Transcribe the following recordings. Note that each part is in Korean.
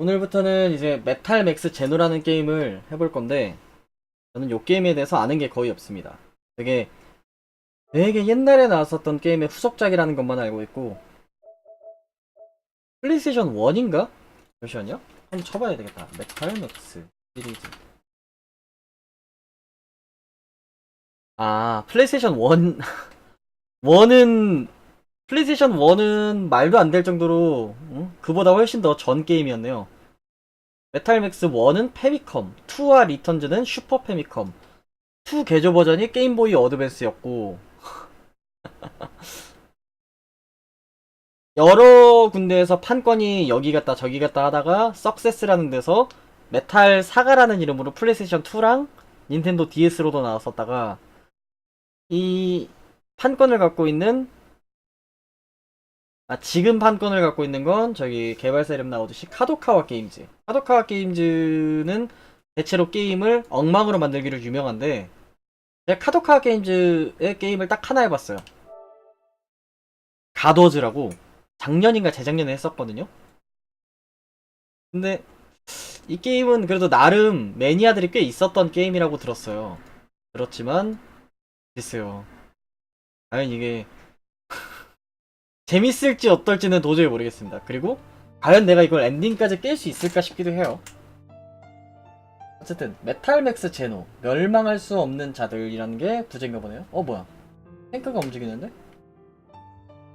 오늘부터는 이제 메탈 맥스 제노라는 게임을 해볼 건데 저는 이 게임에 대해서 아는 게 거의 없습니다. 되게 되게 옛날에 나왔었던 게임의 후속작이라는 것만 알고 있고 플레이스테이션 1인가? 잠시만요. 한번 쳐봐야 되겠다. 메탈 맥스 시리즈. 아, 플레이스테이션 1 1은 플레이스테이션 1은 말도 안 될 정도로 응? 그보다 훨씬 더 전 게임이었네요. 메탈맥스 1은 페미컴, 2와 리턴즈는 슈퍼 페미컴, 2 개조 버전이 게임보이 어드밴스였고 여러 군데에서 판권이 여기 갔다 저기 갔다 하다가 석세스라는 데서 메탈 사가라는 이름으로 플레이스테이션 2랑 닌텐도 DS로도 나왔었다가 이 판권을 갖고 있는 아, 지금 판권을 갖고 있는 건 저기 개발사 이름 나오듯이 카도카와 게임즈. 카도카와 게임즈는 대체로 게임을 엉망으로 만들기로 유명한데 제가 카도카와 게임즈의 게임을 딱 하나 해봤어요. 가더즈라고 작년인가 재작년에 했었거든요. 근데 이 게임은 그래도 나름 매니아들이 꽤 있었던 게임이라고 들었어요. 그렇지만 글쎄요. 과연 이게 재밌을지 어떨지는 도저히 모르겠습니다. 그리고 과연 내가 이걸 엔딩까지 깰 수 있을까 싶기도 해요. 어쨌든 메탈맥스 제노 멸망할 수 없는 자들이라는 게 부제인가 보네요. 어 뭐야? 탱크가 움직이는데?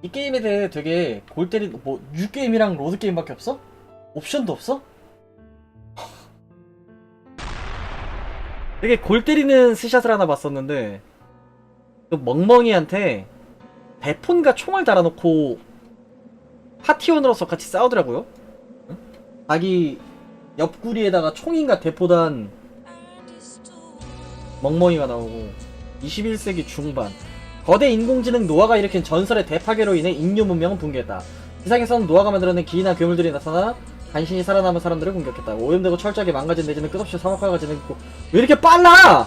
이 게임에 대해 되게 골 때리 뭐 뉴게임이랑 로드 게임밖에 없어? 옵션도 없어? 되게 골 때리는 스샷을 하나 봤었는데 그 멍멍이한테 대폰과 총을 달아놓고 파티원으로서 같이 싸우더라고요. 응? 자기 옆구리에다가 총인가 대포단 멍멍이가 나오고 21세기 중반 거대 인공지능 노아가 일으킨 전설의 대파괴로 인해 인류 문명은 붕괴했다. 세상에서는 노아가 만들어낸 기이나 괴물들이 나타나 간신히 살아남은 사람들을 공격했다. 오염되고 철저하게 망가진 내지는 끝없이 사막화가 진행했고 왜 이렇게 빨라!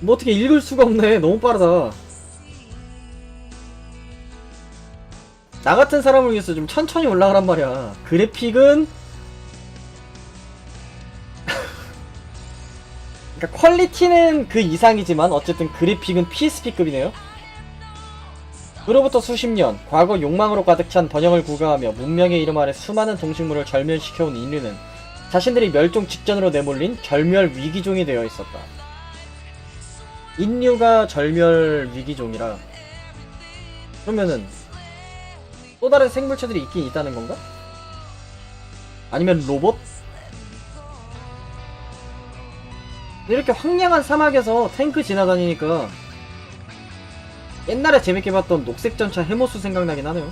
뭐 어떻게 읽을 수가 없네. 너무 빠르다. 나 같은 사람을 위해서 좀 천천히 올라가란 말이야. 그래픽은 그러니까 퀄리티는 그 이상이지만 어쨌든 그래픽은 PSP급이네요. 그로부터 수십 년, 과거 욕망으로 가득 찬 번영을 구가하며 문명의 이름 아래 수많은 동식물을 절멸시켜온 인류는 자신들이 멸종 직전으로 내몰린 절멸 위기종이 되어 있었다. 인류가 절멸 위기종이라 그러면은 또 다른 생물체들이 있긴 있다는 건가? 아니면 로봇? 이렇게 황량한 사막에서 탱크 지나다니니까 옛날에 재밌게 봤던 녹색 전차 해모수 생각나긴 하네요.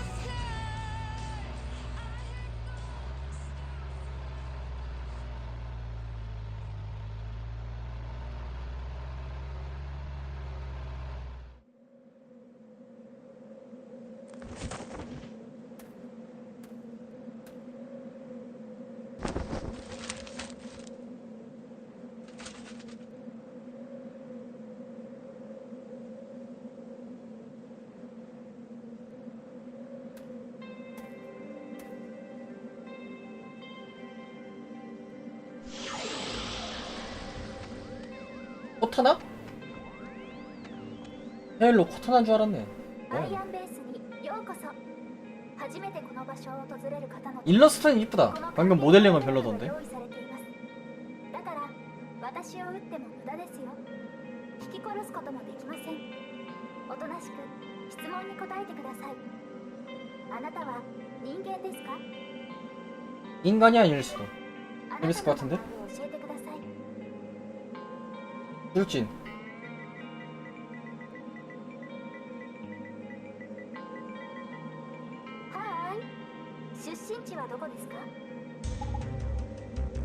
코타나? 헤일로 코타나 줄 알았네. 일러스트는 이쁘다. 방금 모델링은 별로던데. 인간이 아닐 수도. 재밌을 것 같은데? 울진.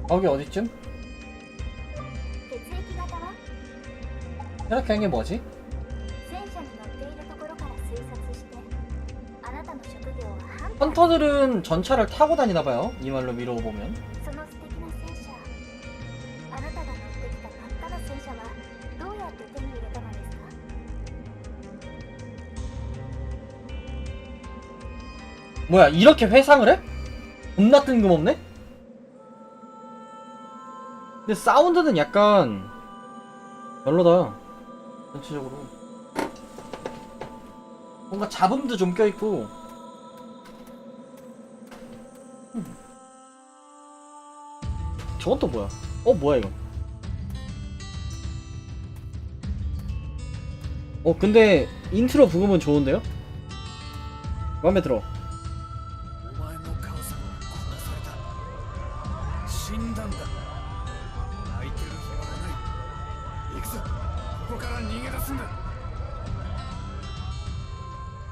거기 어디쯤? 이렇게 한게 뭐지? 헌터들은 전차를 타고 다니나봐요. 이 말로 미뤄보면. 뭐야 이렇게 회상을 해? 겁나 뜬금없네? 근데 사운드는 약간 별로다 전체적으로 뭔가 잡음도 좀 껴있고 음. 저건 또 뭐야 어 뭐야 이거 어 근데 인트로 부금은 좋은데요? 마음에 들어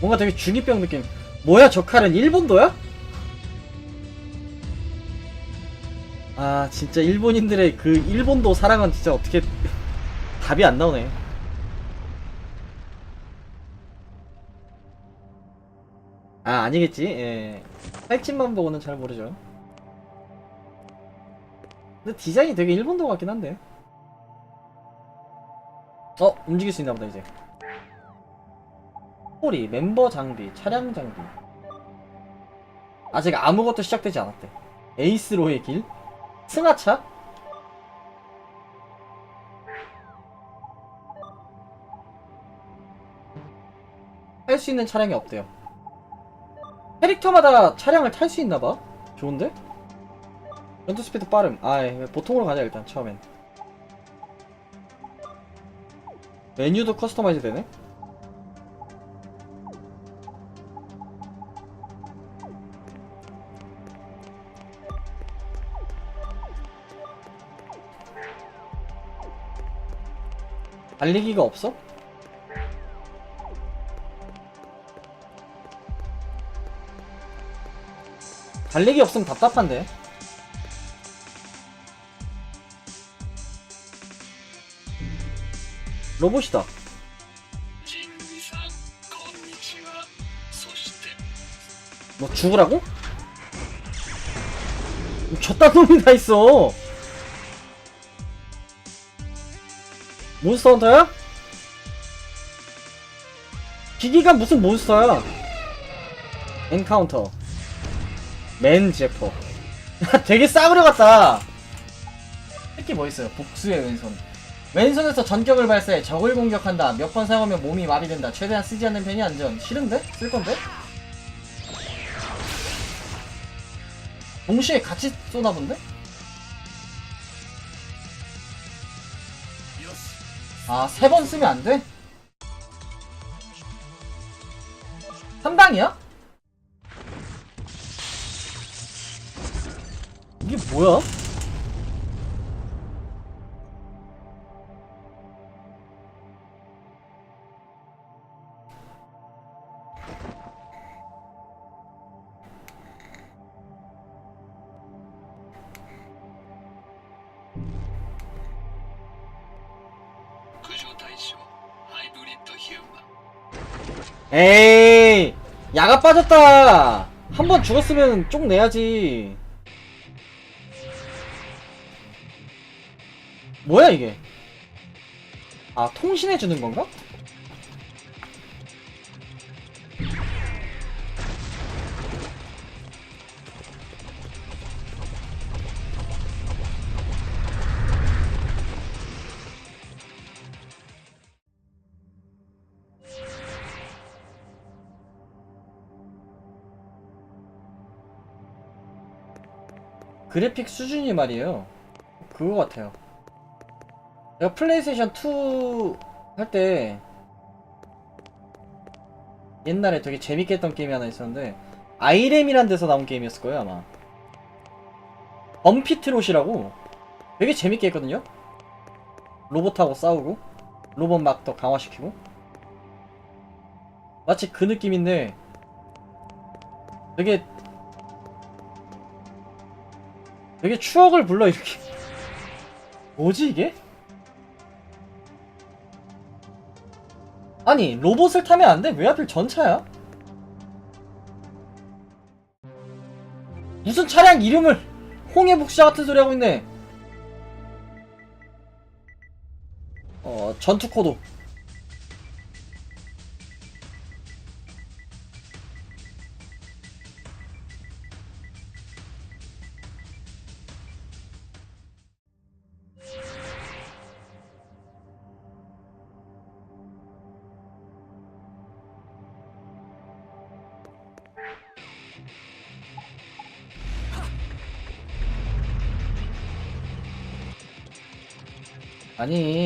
뭔가 되게 중이병 느낌. 뭐야 저 칼은 일본도야? 아 진짜 일본인들의 그 일본도 사랑은 진짜 어떻게 답이 안 나오네. 아 아니겠지? 예. 팔찌만 보고는 잘 모르죠. 근데 디자인이 되게 일본도 같긴 한데. 어 움직일 수 있나 보다 이제 스토리 멤버 장비 차량 장비 아직 아무것도 시작되지 않았대 에이스로의 길 승하차 탈 수 있는 차량이 없대요 캐릭터마다 차량을 탈 수 있나봐 좋은데? 연도 스피드 빠름. 아, 예, 보통으로 가자 일단 처음엔. 메뉴도 커스터마이즈 되네. 달리기가 없어? 달리기 없으면 답답한데 로봇이다 뭐 죽으라고? 졌다 놈이 다 있어 몬스터 헌터야? 기기가 무슨 몬스터야? 엔카운터. 맨 제퍼. 되게 싸구려 같다. 특히 뭐 있어요? 복수의 왼손. 왼손에서 전격을 발사해 적을 공격한다. 몇 번 사용하면 몸이 마비된다. 최대한 쓰지 않는 편이 안전. 싫은데? 쓸 건데? 동시에 같이 쏘나 본데? 아, 세 번 쓰면 안 돼? 한 방이야? 이게 뭐야? 에이, 야가 빠졌다. 한 번 죽었으면 쪽 내야지. 뭐야 이게? 아, 통신해 주는 건가? 그래픽 수준이 말이에요. 그거 같아요. 내가 플레이스테이션 2 할 때 옛날에 되게 재밌게 했던 게임이 하나 있었는데 아이렘이란 데서 나온 게임이었을 거예요 아마. 범피트롯이라고 되게 재밌게 했거든요. 로봇하고 싸우고 로봇 막 더 강화시키고 마치 그 느낌인데 되게 되게 추억을 불러 이렇게 뭐지 이게? 아니 로봇을 타면 안 돼? 왜 하필 전차야? 무슨 차량 이름을 홍해북샤 같은 소리 하고 있네 어 전투 코드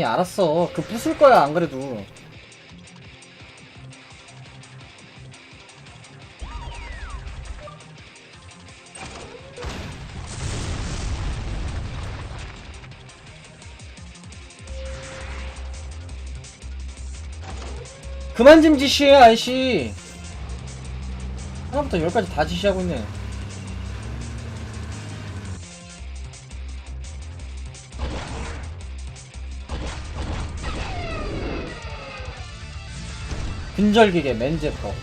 알았어. 그 부술 거야 안 그래도. 그만 좀 지시해 아이씨. 하나부터 열까지 다 지시하고 있네 근절기계 맨제퍼.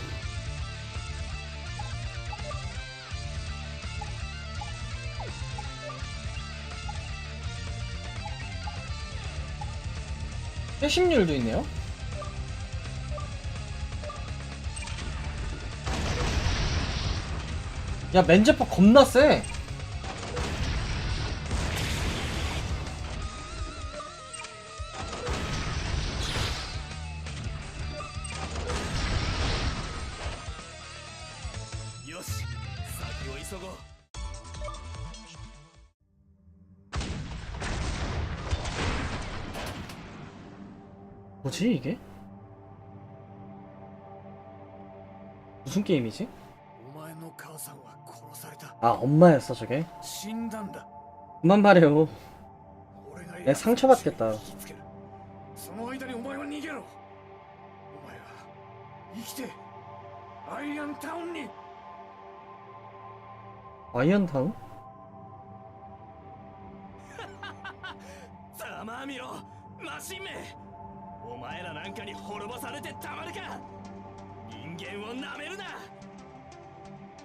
회심률도 있네요. 야 맨제퍼 겁나 세 뭐지 이게? 무슨 게임이지? 아 엄마였어 저게? 그만 말해요. 내 상처받겠다. 아이언 타운?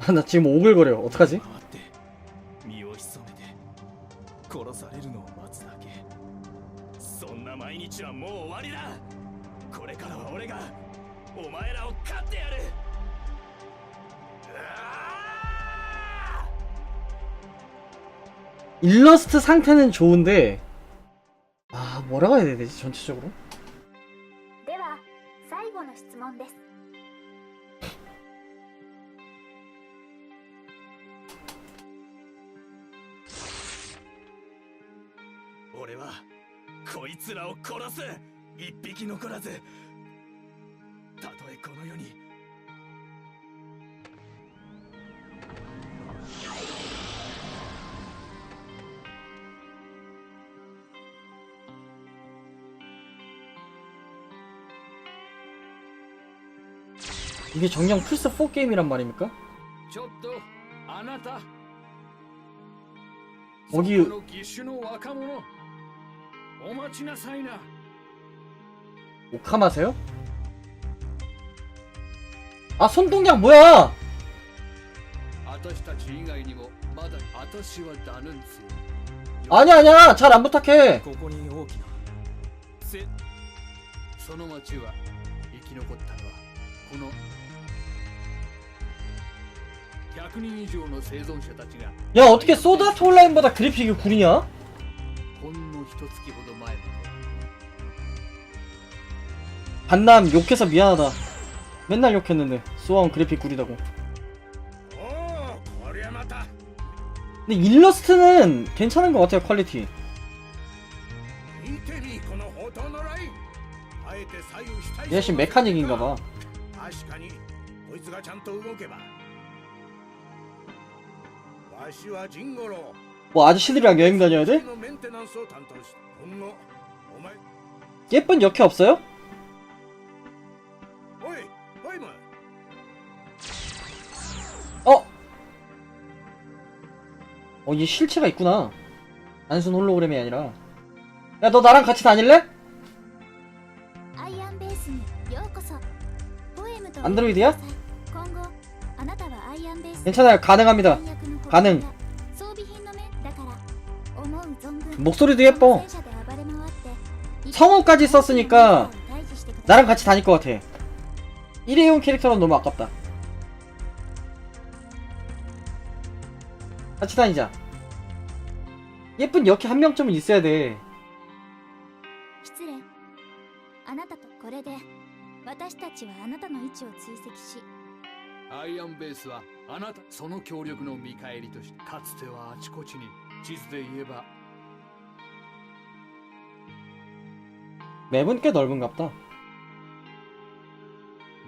나 지금 오글거려 어떡하지? 일러스트 상태는 좋은데 아 뭐라고 해야 되지 전체적으로? 이게 정령 플스4 게임이란 말입니까? 거기 오카마세요? 아 손동양 뭐야! 아니 아니야 잘 안 부탁해. 100人以上の生存者たちが 야 어떻게 소드아트 온라인보다 그래픽이 구리냐? ほんの一月ほど前まで 반남 욕해서 미안하다 맨날 욕했는데 소아온 그래픽 구리다고 おおこりゃまた 근데 일러스트는 괜찮은 것 같아요 퀄리티 見てみこの砲塔のラインあえて左右非対称 얘씨 메카닉인가봐 確かにこいつがちゃんと動けばわしはジンゴロ 뭐 아저씨들이랑 여행 다녀야 돼? 예쁜 역해 없어요? 어! 어, 얘 실체가 있구나. 단순 홀로그램이 아니라. 야, 너 나랑 같이 다닐래? 안드로이드야? 괜찮아요, 가능합니다. 가능. 목소리도 예뻐. 성우까지 썼으니까 나랑 같이 다닐 것 같아. 일회용 캐릭터는 너무 아깝다. 같이 다니자. 예쁜 여캐 한 명쯤은 있어야 돼. 아이언 베이스와 あなたの位置を追跡しアイアンベースはあなたその協力の見返りとしてかつてはあちこちに地図で言えば 맵은 꽤 넓은갑다.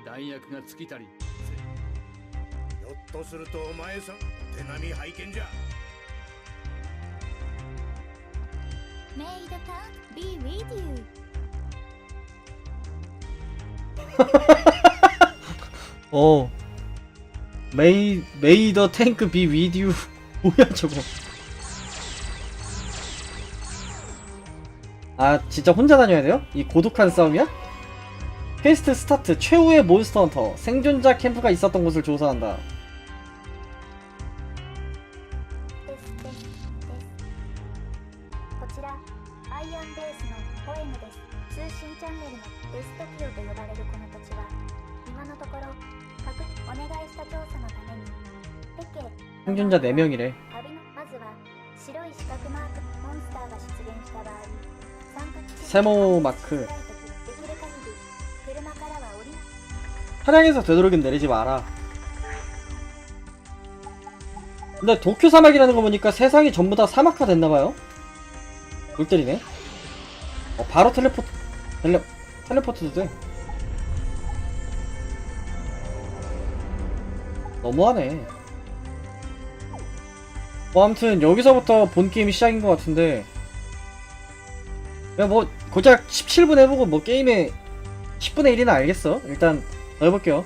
弾薬が尽きたりひょっとするとお前さん手並み拝見じゃ May the tank be with you 어. 메이 메이 더 탱크 비 위디우 뭐야 저거. 아 진짜 혼자 다녀야 돼요? 이 고독한 싸움이야? 퀘스트 스타트 최후의 몬스터 헌터 생존자 캠프가 있었던 곳을 조사한다. 생존자 4명이래. 세모 마크. 차량에서 되도록이면 내리지 마라. 근데 도쿄 사막이라는 거 보니까 세상이 전부 다 사막화 됐나봐요? 물 때리네? 어, 바로 텔레포트, 텔레, 텔레포트도 돼. 너무하네. 뭐, 아무튼, 여기서부터 본 게임이 시작인 것 같은데. 그냥 뭐, 고작 17분 해보고 뭐 게임의 10분의 1이나 알겠어. 일단, 더 해볼게요.